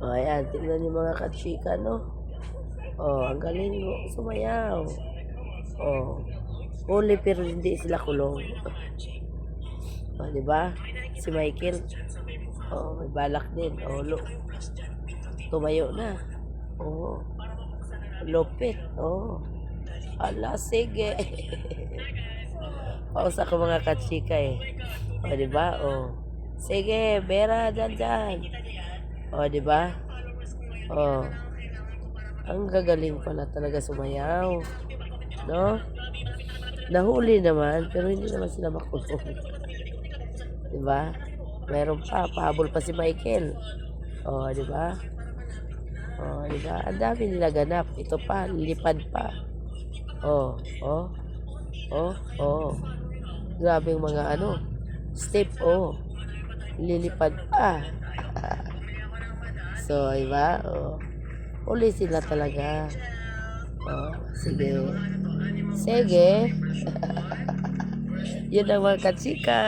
O, ayan. Tingnan niyo mga kachika, no? O, ang galing mo. Sumayaw. O. Huli pero hindi sila kulong. O, di ba? Si Michael. O, may balak din. O, look. Tumayo na. O. Lupit. O. Ala, sige. Pausa ko mga kachika eh. O, di ba? O. Sige, Bera, dyan, dyan. O, di ba? O. Ang gagaling pala talaga sumayaw. No? Nahuli naman, pero hindi naman sila makulong. di ba? Meron pa, pahabol pa si Michael. O, di ba? O, di ba? Ang dami nila ganap. Ito pa, lipad pa. O, o, o, o. Grabe yung mga ano, step, o. Lilipad pa. So, di ba? O. Uli sila talaga. O, sige. Sige. Yun ang mga katsika.